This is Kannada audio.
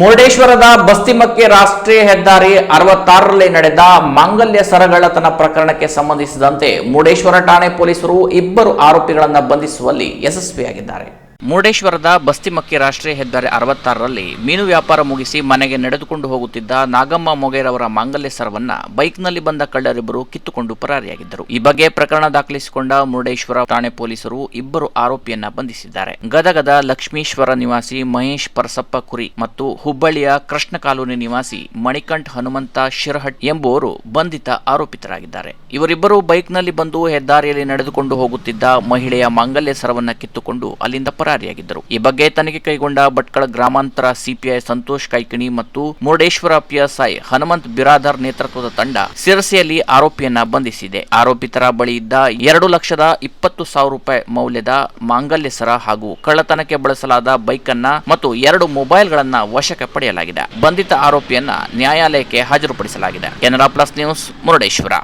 ಮುರುಡೇಶ್ವರದ ಬಸ್ತಿಮಕ್ಕೆ ರಾಷ್ಟ್ರೀಯ ಹೆದ್ದಾರಿ ಅರವತ್ತಾರರಲ್ಲಿ ನಡೆದ ಮಾಂಗಲ್ಯ ಸರಗಳತನ ಪ್ರಕರಣಕ್ಕೆ ಸಂಬಂಧಿಸಿದಂತೆ ಮುರುಡೇಶ್ವರ ಠಾಣೆ ಪೊಲೀಸರು ಇಬ್ಬರು ಆರೋಪಿಗಳನ್ನು ಬಂಧಿಸುವಲ್ಲಿ ಯಶಸ್ವಿಯಾಗಿದ್ದಾರೆ. ಮುರುಡೇಶ್ವರದ ಬಸ್ತಿಮಕ್ಕಿ ರಾಷ್ಟ್ರೀಯ ಹೆದ್ದಾರಿ ಅರವತ್ತಾರರಲ್ಲಿ ಮೀನು ವ್ಯಾಪಾರ ಮುಗಿಸಿ ಮನೆಗೆ ನಡೆದುಕೊಂಡು ಹೋಗುತ್ತಿದ್ದ ನಾಗಮ್ಮ ಮೊಗೇರವರ ಮಾಂಗಲ್ಯ ಸರವನ್ನ ಬೈಕ್ನಲ್ಲಿ ಬಂದ ಕಳ್ಳರಿಬ್ಬರು ಕಿತ್ತುಕೊಂಡು ಪರಾರಿಯಾಗಿದ್ದರು. ಈ ಬಗ್ಗೆ ಪ್ರಕರಣ ದಾಖಲಿಸಿಕೊಂಡ ಮುರುಡೇಶ್ವರ ಠಾಣೆ ಪೊಲೀಸರು ಇಬ್ಬರು ಆರೋಪಿಯನ್ನ ಬಂಧಿಸಿದ್ದಾರೆ. ಗದಗದ ಲಕ್ಷ್ಮೀಶ್ವರ ನಿವಾಸಿ ಮಹೇಶ್ ಪರಸಪ್ಪ ಕುರಿ ಮತ್ತು ಹುಬ್ಬಳ್ಳಿಯ ಕೃಷ್ಣ ಕಾಲೋನಿ ನಿವಾಸಿ ಮಣಿಕಂಠ್ ಹನುಮಂತ ಶಿರಹಟ್ ಎಂಬುವರು ಬಂಧಿತ ಆರೋಪಿತರಾಗಿದ್ದಾರೆ. ಇವರಿಬ್ಬರು ಬೈಕ್ನಲ್ಲಿ ಬಂದು ಹೆದ್ದಾರಿಯಲ್ಲಿ ನಡೆದುಕೊಂಡು ಹೋಗುತ್ತಿದ್ದ ಮಹಿಳೆಯ ಮಾಂಗಲ್ಯ ಸರವನ್ನ ಕಿತ್ತುಕೊಂಡು ಅಲ್ಲಿಂದ ಪರಾರಿಯಾಗಿದ್ದರು. ಈ ಬಗ್ಗೆ ತನಿಖೆ ಕೈಗೊಂಡ ಭಟ್ಕಳ ಗ್ರಾಮಾಂತರ ಸಿಪಿಐ ಸಂತೋಷ್ ಕೈಕಿಣಿ ಮತ್ತು ಮುರುಡೇಶ್ವರ ಪಿಎಸ್ಐ ಹನುಮಂತ್ ಬಿರಾದರ್ ನೇತೃತ್ವದ ತಂಡ ಸಿರಸೆಯಲ್ಲಿ ಆರೋಪಿಯನ್ನ ಬಂಧಿಸಿದೆ. ಆರೋಪಿತರ ಬಳಿ ಇದ್ದ ಎರಡು ಲಕ್ಷದ ಇಪ್ಪತ್ತು ಸಾವಿರ ರೂಪಾಯಿ ಮೌಲ್ಯದ ಮಾಂಗಲ್ಯ ಸರ ಹಾಗೂ ಕಳ್ಳತನಕ್ಕೆ ಬಳಸಲಾದ ಬೈಕ್ ಅನ್ನ ಮತ್ತು ಎರಡು ಮೊಬೈಲ್ಗಳನ್ನ ವಶಕ್ಕೆ ಪಡೆಯಲಾಗಿದೆ. ಬಂಧಿತ ಆರೋಪಿಯನ್ನ ನ್ಯಾಯಾಲಯಕ್ಕೆ ಹಾಜರುಪಡಿಸಲಾಗಿದೆ. Canara plus news, Murudeshwar.